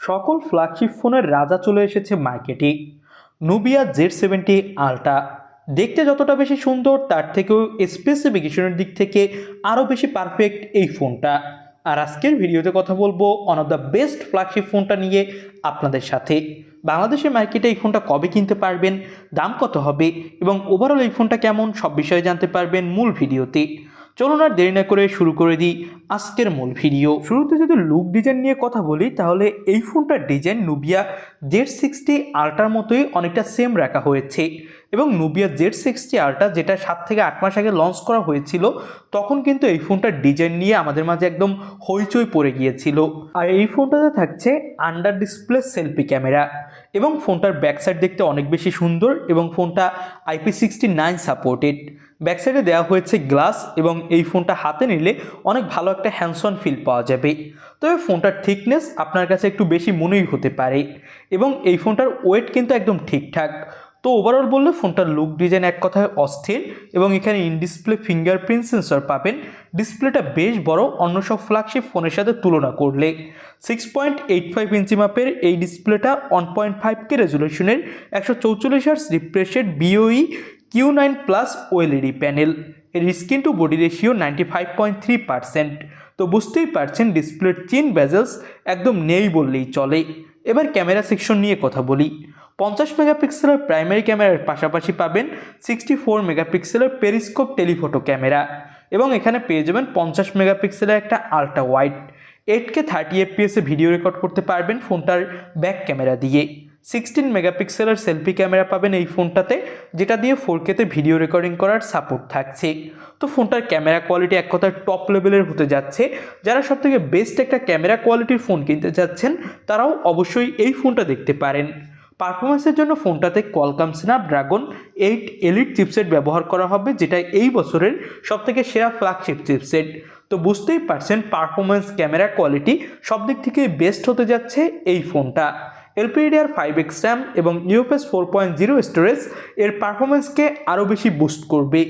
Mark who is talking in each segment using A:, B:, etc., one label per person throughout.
A: সকল ফ্ল্যাগশিপ ফোনের রাজা চলে এসেছে মার্কেটে নুবিয়া জেড সেভেন্টি আলট্রা দেখতে যতটা বেশি সুন্দর, তার থেকেও স্পেসিফিকেশনের দিক থেকে আরও বেশি পারফেক্ট এই ফোনটা আর আজকের ভিডিওতে কথা বলব one of the best flagship ফোনটা নিয়ে আপনাদের সাথে। বাংলাদেশের মার্কেটে এই ফোনটা কবে কিনতে পারবেন, দাম কত হবে এবং ওভারঅল এই ফোনটা কেমন, সব বিষয়ে জানতে পারবেন মূল ভিডিওতে। চলুন আর দেরি না করে শুরু করে দিই আজকের মূল ভিডিও শুরুতে যদি লুক ডিজাইন নিয়ে কথা বলি, তাহলে এই ফোনটার ডিজাইন নুবিয়া জেড সিক্সটি আল্ট্রার মতোই অনেকটা সেম রাখা হয়েছে। এবং নুবিয়া জেড সিক্সটি আল্ট্রা যেটা সাত থেকে আট মাস আগে লঞ্চ করা হয়েছিল, তখন কিন্তু এই ফোনটার ডিজাইন নিয়ে আমাদের মাঝে একদম হইচই পড়ে গিয়েছিল। আর এই ফোনটাতে থাকছে আন্ডার ডিসপ্লে সেলফি ক্যামেরা এবং ফোনটার ব্যাক সাইড দেখতে অনেক বেশি সুন্দর এবং ফোনটা IP sixty nine supported back সাইডে দেওয়া হয়েছে গ্লাস এবং এই ফোনটা হাতে নিলে অনেক ভালো একটা হ্যান্ডসন ফিল পাওয়া যাবে। তবে ফোনটার থিকনেস আপনার কাছে একটু বেশি মনেই হতে পারে এবং এই ফোনটার ওয়েট কিন্তু একদম ঠিকঠাক। তো ওভারঅল বললে ফোনটার লুক ডিজাইন এক কথায় অস্থির এবং এখানে ইন ডিসপ্লে ফিঙ্গারপ্রিন্ট সেন্সর পাবেন। ডিসপ্লেটা বেশ বড়, অন্য সব ফ্ল্যাগশিপ ফোনের সাথে তুলনা করলে। Six point eight five inch মাপের এই ডিসপ্লেটা ওয়ান পয়েন্ট ফাইভ কে রেজুলেশনের একশো চৌচল্লিশ hertz refreshed BOE Q nine plus OLED panel এর screen to body ratio ninety five point three percent তো বুঝতেই পারছেন ডিসপ্লের চিন ব্যাজেলস একদম নেই বললেই চলে। এবার ক্যামেরা সেকশন নিয়ে কথা বলি। পঞ্চাশ মেগাপিক্সেলের প্রাইমারি ক্যামেরার পাশাপাশি পাবেন সিক্সটি ফোর মেগাপিক্সেলের পেরিস্কোপ টেলিফোটো ক্যামেরা এবং এখানে পেয়ে যাবেন পঞ্চাশ মেগাপিক্সেলের একটা ultra wide eight K thirty এফপিএসে video record করতে পারবেন ফোনটার ব্যাক ক্যামেরা দিয়ে। সিক্সটিন মেগাপিক্সেলের সেলফি ক্যামেরা পাবেন এই ফোনটাতে, যেটা দিয়ে ফোর কেতে ভিডিও রেকর্ডিং করার সাপোর্ট থাকছে। তো ফোনটার ক্যামেরা কোয়ালিটি এক কথায় টপ লেভেলের হতে যাচ্ছে। যারা সব থেকে বেস্ট একটা ক্যামেরা কোয়ালিটির ফোন কিনতে যাচ্ছেন, তারাও অবশ্যই এই ফোনটা দেখতে পারেন। পারফরমেন্সের জন্য ফোনটাতে Qualcomm Snapdragon eight elite chipset ব্যবহার করা হবে যেটা এই বছরের সবথেকে সেরা ফ্ল্যাগশিপ চিপসেট তো বুঝতেই পারছেন পারফরমেন্স ক্যামেরা কোয়ালিটি সব দিক থেকে বেস্ট হতে যাচ্ছে এই ফোনটা। এলপিডিআর ফাইভ এক্স র্যাম এবং UFS four point zero storage এর পারফরমেন্সকে আরও বেশি বুস্ট করবে।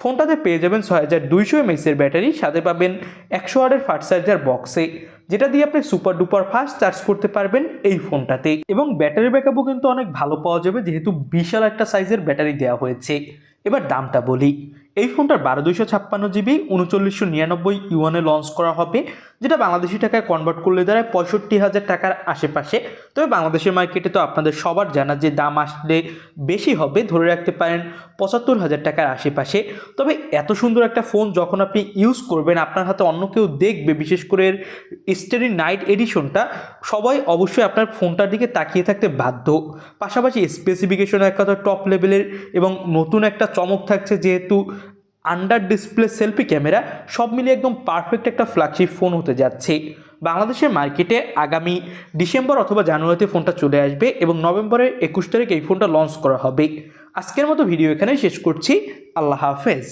A: ফোনটাতে পেয়ে যাবেন ছয় হাজার দুইশো এমএসের ব্যাটারি সাথে পাবেন একশো আটের ফাস্ট চার্জার বক্সে যেটা দিয়ে আপনি সুপার ডুপার ফাস্ট চার্জ করতে পারবেন এই ফোনটাতে। এবং ব্যাটারি ব্যাকআপও কিন্তু অনেক ভালো পাওয়া যাবে, যেহেতু বিশাল একটা সাইজের ব্যাটারি দেওয়া হয়েছে। এবার দামটা বলি। এই ফোনটার বারো দুইশো ছাপ্পান্ন জিবি, উনচল্লিশশো নিরানব্বই ইউয়ানে লঞ্চ করা হবে, যেটা বাংলাদেশি টাকায় কনভার্ট করলে দাঁড়ায় পঁয়ষট্টি হাজার টাকার আশেপাশে। তবে বাংলাদেশের মার্কেটে তো আপনাদের সবার জানা যে দাম আসলে বেশি হবে, ধরে রাখতে পারেন পঁচাত্তর হাজার টাকার আশেপাশে। তবে এত সুন্দর একটা ফোন যখন আপনি ইউজ করবেন, আপনার হাতে অন্য কেউ দেখবে, বিশেষ করে এর স্টেরি নাইট এডিশনটা সবাই অবশ্যই আপনার ফোনটার দিকে তাকিয়ে থাকতে বাধ্য। পাশাপাশি স্পেসিফিকেশন এক কথা টপ লেভেলের এবং নতুন একটা চমক থাকছে, যেহেতু আন্ডার ডিসপ্লে সেলফি ক্যামেরা সব মিলিয়ে একদম পারফেক্ট একটা ফ্ল্যাগশিপ ফোন হতে যাচ্ছে। বাংলাদেশের মার্কেটে আগামী ডিসেম্বর অথবা জানুয়ারিতে ফোনটা চলে আসবে এবং নভেম্বরের একুশ তারিখ এই ফোনটা লঞ্চ করা হবে। আজকের মতো ভিডিও এখানে শেষ করছি। আল্লাহ হাফেজ।